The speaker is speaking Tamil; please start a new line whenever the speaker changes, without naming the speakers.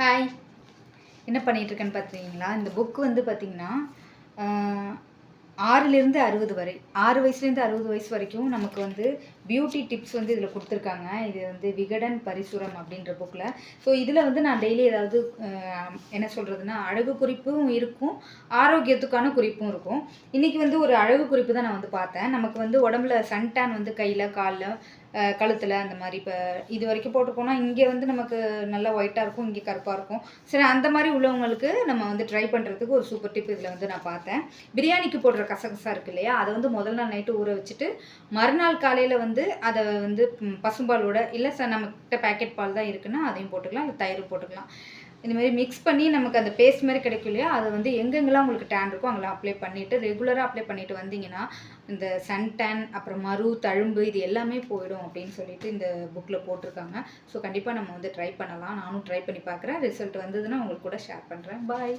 ஹாய் என்ன பண்ணிகிட்ருக்கேன்னு இருக்கேன்னு இந்த புக் வந்து பார்த்திங்கன்னா ஆறுலேருந்து அறுபது வரை ஆறு வயசுலேருந்து அறுபது வயசு வரைக்கும் நமக்கு வந்து பியூட்டி டிப்ஸ் வந்து இதில் கொடுத்துருக்காங்க. இது வந்து விகடன் பரிசுரம் அப்படின்ற புக்கில் ஸோ இதில் வந்து நான் டெய்லி ஏதாவது என்ன சொல்கிறதுனா அழகு குறிப்பும் இருக்கும் ஆரோக்கியத்துக்கான குறிப்பும் இருக்கும். இன்றைக்கி வந்து ஒரு அழகு குறிப்பு தான் நான் வந்து பார்த்தேன். நமக்கு வந்து உடம்புல சன்டான் வந்து கையில் காலில் கழுத்தில் அந்த மாதிரி இப்போ இது வரைக்கும் போட்டு போனால் இங்கே வந்து நமக்கு நல்லா ஒயிட்டாக இருக்கும் இங்கே கருப்பாக இருக்கும். சரி அந்த மாதிரி உள்ளவங்களுக்கு நம்ம வந்து ட்ரை பண்ணுறதுக்கு ஒரு சூப்பர் டிப் இதில் வந்து நான் பார்த்தேன். பிரியாணிக்கு போடுற கசகசா இருக்கு இல்லையா? அதை வந்து முதல் நாள் நைட்டு ஊற வச்சுட்டு மறுநாள் காலையில் வந்து அதை வந்து பசும்பாலோட இல்லை சார் நம்மக்கிட்ட பேக்கெட் பால் தான் இருக்குன்னா அதையும் போட்டுக்கலாம் இல்லை தயிர் போட்டுக்கலாம். இந்த மாதிரி மிக்ஸ் பண்ணி நமக்கு அந்த பேஸ்ட் மாதிரி கிடைக்கும் இல்லையா? அதை வந்து எங்கெங்கெல்லாம் உங்களுக்கு டேன் இருக்கோ அங்கெல்லாம் அப்ளை பண்ணிவிட்டு ரெகுலராக அப்ளை பண்ணிட்டு வந்தீங்கன்னா இந்த சன் டேன் அப்புறம் மறு தழும்பு இது எல்லாமே போயிடும் அப்படின்னு சொல்லிட்டு இந்த புக்கில் போட்டிருக்காங்க. ஸோ கண்டிப்பாக நம்ம வந்து ட்ரை பண்ணலாம். நானும் ட்ரை பண்ணி பார்க்குறேன். ரிசல்ட் வந்ததுன்னா உங்களுக்கு கூட ஷேர் பண்ணுறேன் பாய்